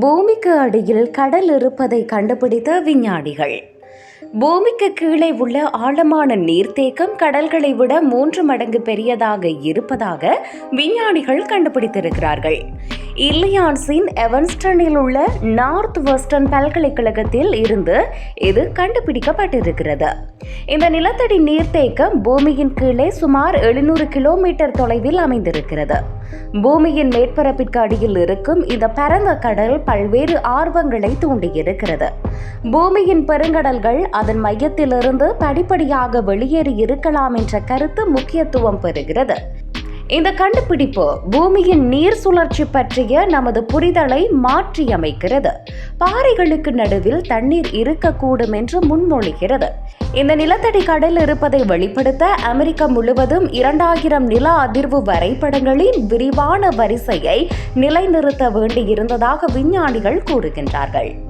பூமிக்கு அடியில் கடல் இருப்பதை கண்டுபிடித்த விஞ்ஞானிகள். பூமிக்கு கீழே உள்ள ஆழமான நீர்த்தேக்கம் கடல்களை விட மூன்று மடங்கு பெரியதாக இருப்பதாக விஞ்ஞானிகள் கண்டுபிடித்திருக்கிறார்கள். இல்லியான்ஸின் எவன்ஸ்டனில் உள்ள நார்த் வெஸ்டர்ன் பல்கலைக்கழகத்தில் இருந்து இது கண்டுபிடிக்கப்பட்டிருக்கிறது. இந்த நிலத்தடி நீர்த்தேக்கம் பூமியின் கீழே சுமார் எழுநூறு கிலோமீட்டர் தொலைவில் அமைந்திருக்கிறது. பூமியின் மேற்பரப்பிற்கு அடியில் இருக்கும் இந்த பரந்த கடல் பல்வேறு ஆர்வங்களை தூண்டியிருக்கிறது. பூமியின் பெருங்கடல்கள் அதன் மையத்திலிருந்து படிப்படியாக வெளியேறி இருக்கலாம் என்ற கருத்து முக்கியத்துவம் பெறுகிறது. இந்த கண்டுபிடிப்பு பூமியின் நீர் சுழற்சி பற்றிய நமது புரிதலை மாற்றியமைக்கிறது. பாறைகளுக்கு நடுவில் தண்ணீர் இருக்கக்கூடும் என்று முன்மொழிகிறது. இந்த நிலத்தடி கடல் இருப்பதை வெளிப்படுத்த அமெரிக்கா முழுவதும் இரண்டாயிரம் நில அதிர்வு வரைபடங்களின் விரிவான வரிசையை நிலைநிறுத்த வேண்டியிருந்ததாக விஞ்ஞானிகள் கூறுகின்றார்கள்.